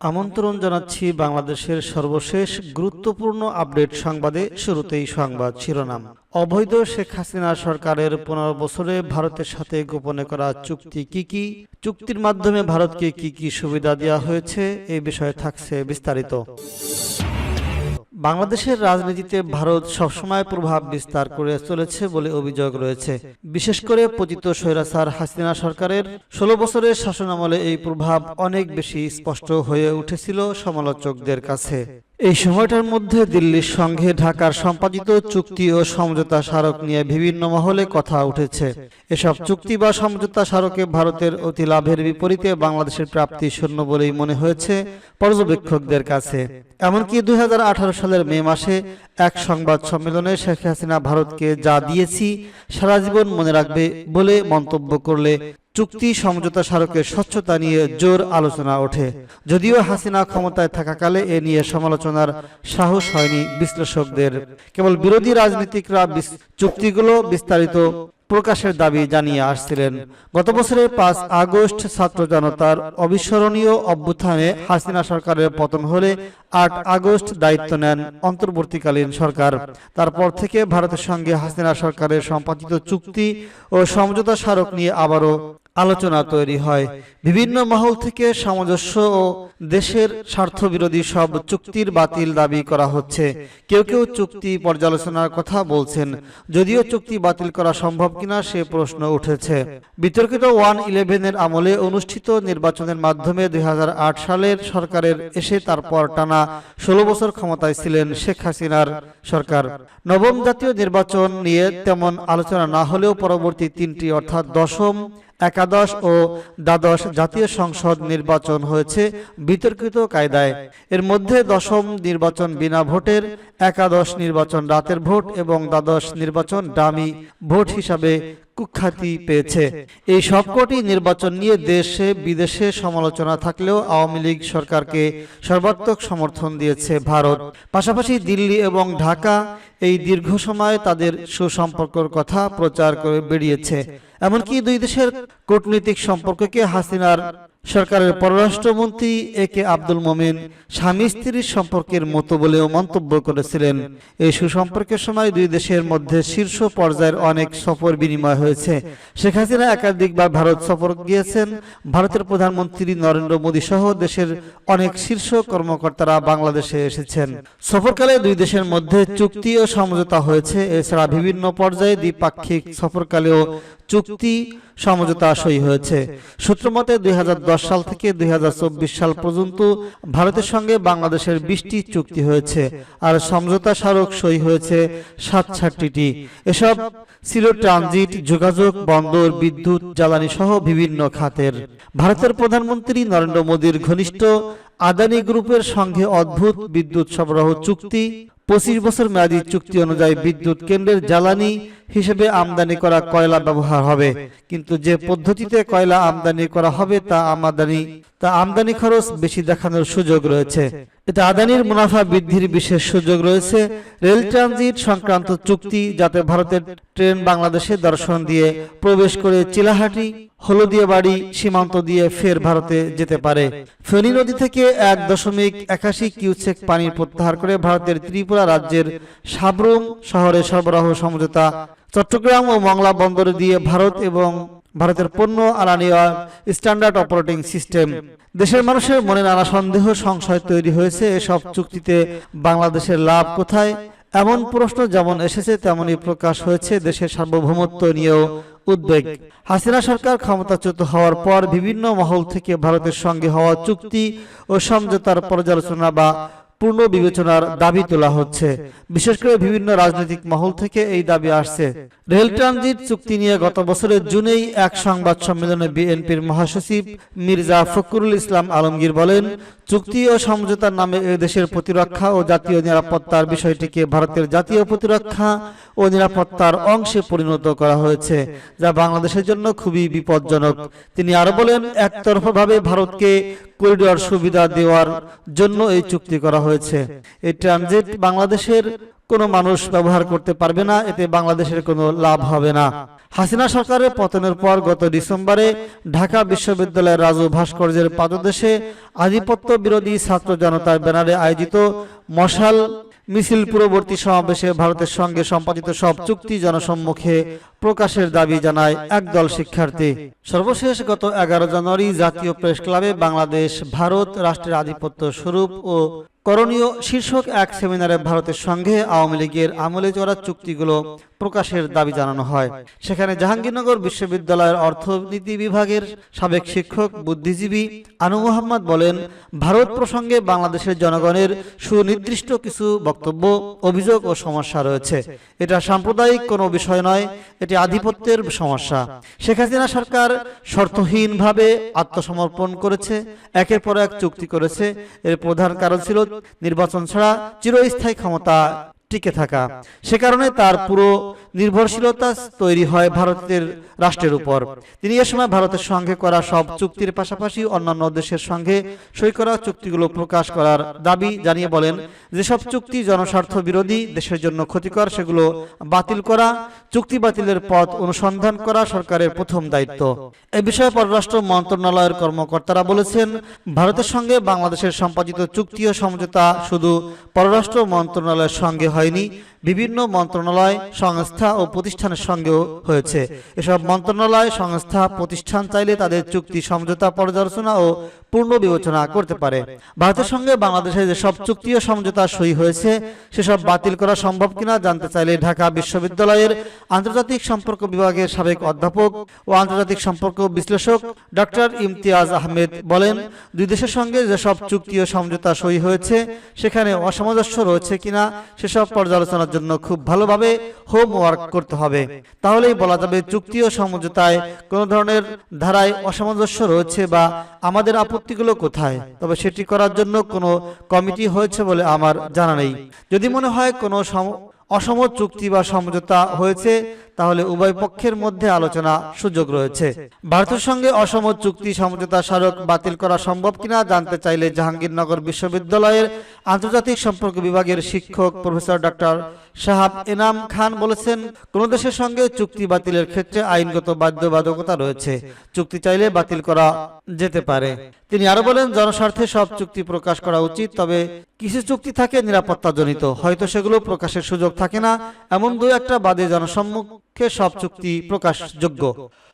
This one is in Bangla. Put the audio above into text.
আমন্ত্রণ জানাচ্ছি বাংলাদেশের সর্বশেষ গুরুত্বপূর্ণ আপডেট সংবাদে। শুরুতেই সংবাদ শিরোনাম। অবৈধ শেখ হাসিনা সরকারের পনেরো বছরে ভারতের সাথে গোপনে করা চুক্তি কি কি? চুক্তির মাধ্যমে ভারতকে কি কি সুবিধা দেওয়া হয়েছে? এ বিষয়ে থাকছে বিস্তারিত। বাংলাদেশের রাজনীতিতে ভারত সবসময় প্রভাব বিস্তার করে চলেছে বলে অভিযোগ রয়েছে। বিশেষ করে পতিত স্বৈরাচার হাসিনা সরকারের ষোলো বছরের শাসনামলে এই প্রভাব অনেক বেশি স্পষ্ট হয়ে উঠেছিল সমালোচকদের কাছে। এই সময়টার মধ্যে দিল্লির সঙ্গে ঢাকার সম্পাদিত চুক্তি ও সমঝোতা স্মারক নিয়ে বিভিন্ন মহলে কথা উঠেছে। এসব চুক্তি বা সমঝোতা স্মারকে ভারতের অতি লাভের বিপরীতে বাংলাদেশের প্রাপ্তি শূন্য বলেই মনে হয়েছে পর্যবেক্ষকদের কাছে। এমনকি দুই হাজার আঠারো সালের মে মাসে এক সংবাদ সম্মেলনে শেখ হাসিনা ভারতকে যা দিয়েছি, সারা জীবন মনে রাখবে বলে মন্তব্য করলে চুক্তি সমঝোতা স্মারকের স্বচ্ছতা নিয়ে জোর আলোচনা ওঠে। যদিও হাসিনা ক্ষমতায় থাকাকালে এ নিয়ে সমালোচনার সাহস হয়নি বিশ্লেষকদের। কেবল বিরোধী রাজনীতিকরা চুক্তিগুলো বিস্তারিত প্রকাশের দাবি জানিয়ে আসছিলেন। গত বছরের পাঁচ আগস্ট ছাত্র জনতার অবিস্মরণীয় অভ্যুত্থানে হাসিনা সরকারের পতন হলে আট আগস্ট দায়িত্ব নেন অন্তর্বর্তীকালীন সরকার। তারপর থেকে ভারতের সঙ্গে হাসিনা সরকারের সম্পাদিত চুক্তি ও সমঝোতা স্মারক নিয়ে আবারও আলোচনা তৈরি হয়। বিভিন্ন মহল থেকে সামঞ্জস্য ও দেশের স্বার্থবিরোধী সব চুক্তির বাতিল দাবি করা হচ্ছে। কেউ কেউ চুক্তি পর্যালোচনার কথা বলছেন। যদিও চুক্তি বাতিল করা সম্ভব কিনা সে প্রশ্ন উঠেছে। বিতর্কিত ওয়ান ইলেভেনের আমলে অনুষ্ঠিত নির্বাচনের মাধ্যমে দুই হাজার আট সালের সরকারের এসে তারপর টানা ষোলো বছর ক্ষমতায় ছিলেন শেখ হাসিনার সরকার। নবম জাতীয় নির্বাচন নিয়ে তেমন আলোচনা না হলেও পরবর্তী তিনটি অর্থাৎ দশম একাদশ ও দ্বাদশ জাতীয় সংসদ নির্বাচন হয়েছে বিতর্কিত কায়দায়। এর মধ্যে দশম নির্বাচন বিনা ভোটের, একাদশ নির্বাচন রাতের ভোট এবং দ্বাদশ নির্বাচন ডামি ভোট হিসাবে কুখ্যাতি পেয়েছে। এই সবকটি নির্বাচন নিয়ে দেশে বিদেশে সমালোচনা থাকলেও আওয়ামী লীগ সরকারকে সর্বাত্মক সমর্থন দিয়েছে ভারত। পাশাপাশি দিল্লি এবং ঢাকা এই দীর্ঘ সময় তাদের সুসম্পর্কর কথা প্রচার করে বেরিয়েছে। এমনকি দুই দেশের কূটনৈতিক সম্পর্ককে হাসিনার সরকারের পররাষ্ট্রমন্ত্রী এ কে আব্দুল মোমেন স্বামী স্ত্রীর সম্পর্কের মতো বলেও মন্তব্য করেছিলেন। এই সুসম্পর্কের সময় দুই দেশের মধ্যে শীর্ষ পর্যায়ের অনেক সফর বিনিময় হয়েছে। শেখ হাসিনা একাধিকবার ভারত সফর গিয়েছেন। ভারতের প্রধানমন্ত্রী নরেন্দ্র মোদী সহ দেশের অনেক শীর্ষ কর্মকর্তারা বাংলাদেশে এসেছেন। সফরকালে দুই দেশের মধ্যে চুক্তি ও সমঝোতা হয়েছে। এছাড়া বিভিন্ন পর্যায়ে দ্বিপাক্ষিক সফরকালেও চুক্তি সমঝোতা সই হয়েছে। সূত্রমতে, দুই সাল থেকে দুই সাল পর্যন্ত ভারতের সঙ্গে বাংলাদেশের বিশটি চুক্তি হয়েছে আর সমঝোতা স্মারক সই হয়েছে সাতষট্টিটি। এসব ছিল ট্রানজিট, যোগাযোগ, বন্দর, বিদ্যুৎ, জ্বালানি সহ বিভিন্ন খাতের। ভারতের প্রধানমন্ত্রী নরেন্দ্র মোদীর ঘনিষ্ঠ আদানি গ্রুপের সঙ্গে অদ্ভুত বিদ্যুৎ সরবরাহ চুক্তি পঁচিশ বছর মেয়াদী চুক্তি অনুযায়ী বিদ্যুৎ কেন্দ্রের জ্বালানি হিসেবে আমদানি করা কয়লা ব্যবহার হবে। কিন্তু যে পদ্ধতিতে কয়লা আমদানি করা হবে তা আমদানি তা আমদানি খরচ বেশি দেখানোর সুযোগ রয়েছে। এতে আদানির মুনাফা বৃদ্ধির বিশেষ সুযোগ রয়েছে। রেল ট্রানজিট সংক্রান্ত চুক্তি যাতে ভারতের ট্রেন বাংলাদেশে দর্শন দিয়ে প্রবেশ করে চিলাহাটি হলদিয়া বাড়ি সীমান্ত দিয়ে ফের ভারতে যেতে পারে। ফেনী নদী থেকে এক দশমিক একাশি কিউসেক পানি প্রত্যাহার করে ভারতের ত্রিপুরা রাজ্যের সাবরুম শহরে সরবরাহ সমঝোতা চট্টগ্রাম ও মংলা বন্দরে দিয়ে ভারত এবং ভারতের পণ্য আলানিয়া স্ট্যান্ডার্ড অপারেটিং সিস্টেম। দেশের মানুষের মনে নানা সন্দেহ, সংশয় তৈরি হয়েছে। এসব চুক্তিতে বাংলাদেশের লাভ কোথায়? এমন প্রশ্ন যেমন এসেছে, তেমনই প্রকাশ হয়েছে দেশের সার্বভৌমত্ব নিয়েও উদ্বেগ। হাসিনা সরকার ক্ষমতাচ্যুত হওয়ার পর বিভিন্ন মহল থেকে ভারতের সঙ্গে হওয়া চুক্তি ও সমঝোতার পর্যালোচনা বা পূর্ণ বিবেচনার দাবি তোলা হচ্ছে। বিশেষ করে বিভিন্ন রাজনৈতিক মহল থেকে এই দাবি আসছে। রেল ট্রানজিট চুক্তি নিয়ে গত বছরের জুনেই এক সংবাদ সম্মেলনে বিএনপির মহাসচিব মির্জা ফখরুল ইসলাম আলমগীর বলেন, চুক্তি ও সমঝোতার নামে দেশের প্রতিরক্ষা ও জাতীয় নিরাপত্তার বিষয়টিকে ভারতের জাতীয় প্রতিরক্ষা ও নিরাপত্তার অংশে পরিণত করা হয়েছে, যা বাংলাদেশের জন্য খুবই বিপজ্জনক। তিনি আরও বলেন, একতরফাভাবে ভারতকে করিডোর সুবিধা দেওয়ার জন্য এই চুক্তি করা হয়েছে। এই ট্রানজিট বাংলাদেশের কোনো মানুষ ব্যবহার করতে পারবে না, এতে বাংলাদেশের কোনো লাভ হবে না। হাসিনা সরকারের পতনের পর গত ডিসেম্বরে ঢাকা বিশ্ববিদ্যালয়ের রাজু ভাস্কর্যের পাদদেশে আধিপত্য বিরোধী ছাত্র জনতার ব্যানারে আয়োজিত মশাল মিছিল পূর্ববর্তী সমাবেশে ভারতের সঙ্গে সম্পাদিত সব চুক্তি জনসম্মুখে প্রকাশের দাবি জানায় একদল শিক্ষার্থী। সর্বশেষ গত এগারো জানুয়ারি জাতীয় প্রেস ক্লাবে বাংলাদেশ ভারত রাষ্ট্রের আধিপত্য স্বরূপ ও করণীয় শীর্ষক এক সেমিনারে ভারতের সঙ্গে আওয়ামী লীগের আমলে চড়া চুক্তিগুলো প্রকাশের দাবি জানানো হয়। সেখানে জাহাঙ্গীরনগর বিশ্ববিদ্যালয়ের অর্থনীতি বিভাগের সাবেক শিক্ষক, বুদ্ধিজীবী আনু মোহাম্মদ বলেন, ভারত প্রসঙ্গে বাংলাদেশের জনগণের সুনির্দিষ্ট কিছু বক্তব্য, অভিযোগ ও সমস্যা রয়েছে। এটা সাম্প্রদায়িক কোনো বিষয় নয়, এটি আধিপত্যের সমস্যা। শেখ হাসিনা সরকার শর্তহীনভাবে আত্মসমর্পণ করেছে, একের পর এক চুক্তি করেছে। এর প্রধান কারণ ছিল, নির্বাচন ছাড়া চিরস্থায়ী ক্ষমতা টিকে থাকা। সে কারণে তার পুরো নির্ভরশীলতা তৈরি হয় ভারতের রাষ্ট্রের উপর। তিনি এ সময় ভারতের সঙ্গে করা সব চুক্তির পাশাপাশি অন্যান্য দেশের সঙ্গে সই করা চুক্তিগুলো প্রকাশ করার দাবি জানিয়ে বলেন, যেসব চুক্তি জনস্বার্থ বিরোধী, দেশের জন্য ক্ষতিকর, সেগুলো বাতিল করা, চুক্তি বাতিলের পথ অনুসন্ধান করা সরকারের প্রথম দায়িত্ব। এ বিষয়ে পররাষ্ট্র মন্ত্রণালয়ের কর্মকর্তারা বলেছেন, ভারতের সঙ্গে বাংলাদেশের সম্পাদিত চুক্তি ও সমঝোতা শুধু পররাষ্ট্র মন্ত্রণালয়ের সঙ্গে হয়নি, বিভিন্ন মন্ত্রণালয়, সংস্থা ও প্রতিষ্ঠানের সঙ্গেও হয়েছে। এসব মন্ত্রণালয়, সংস্থা, প্রতিষ্ঠান চাইলে তাদের চুক্তি সমঝোতা পর্যালোচনা ও পূর্ণ বিবেচনা করতে পারে। ভারতের সঙ্গে বাংলাদেশের যেসব চুক্তি ও সমঝোতা সই হয়েছে, সেসব বাতিল করা সম্ভব কিনা জানতে চাইলে ঢাকা বিশ্ববিদ্যালয়ের আন্তর্জাতিক সম্পর্ক বিভাগের সাবেক অধ্যাপক ও আন্তর্জাতিক সম্পর্ক বিশ্লেষক ডক্টর ইমতিয়াজ আহমেদ বলেন, দুই দেশের সঙ্গে যেসব চুক্তি ও সমঝোতা সই হয়েছে, সেখানে অসামঞ্জস্য রয়েছে কিনা, সেসব পর্যালোচনার জন্য খুব ভালোভাবে হোমওয়ার্ক করতে হবে। তাহলেই বলা যাবে চুক্তি ও সমঝোতায় কোন ধরনের ধারায় অসামঞ্জস্য রয়েছে বা আমাদের আপত্তিগুলো কোথায়? তবে সেটি করার জন্য কোনো কমিটি হয়েছে বলে আমার জানা নেই। যদি মনে হয় কোনো সম- অসম চুক্তি বা সমঝোতা হয়েছে তাহলে উভয় পক্ষের মধ্যে আলোচনা সুযোগ রয়েছে। ভারতের সঙ্গে অসম চুক্তি সমঝোতা স্মারক বাতিল করা সম্ভব কিনা জানতে চাইলে জাহাঙ্গীরনগর বিশ্ববিদ্যালয়ের আন্তর্জাতিক সম্পর্ক বিভাগের শিক্ষক প্রফেসর ডক্টর শাহাব এনাম খান বলেছেন, কোন দেশের সঙ্গে চুক্তি বাতিলের ক্ষেত্রে আইনগত বাধ্যবাধকতা রয়েছে। চুক্তি চাইলে বাতিল করা যেতে পারে। তিনি আরও বলেন, জনস্বার্থে সব চুক্তি প্রকাশ করা উচিত, তবে কিছু চুক্তি থাকে নিরাপত্তাজনিত। হয়তো সেগুলো প্রকাশের সুযোগ থাকে না। এমন দুই একটা বাদে জনসম্মুখে সব চুক্তি প্রকাশযোগ্য?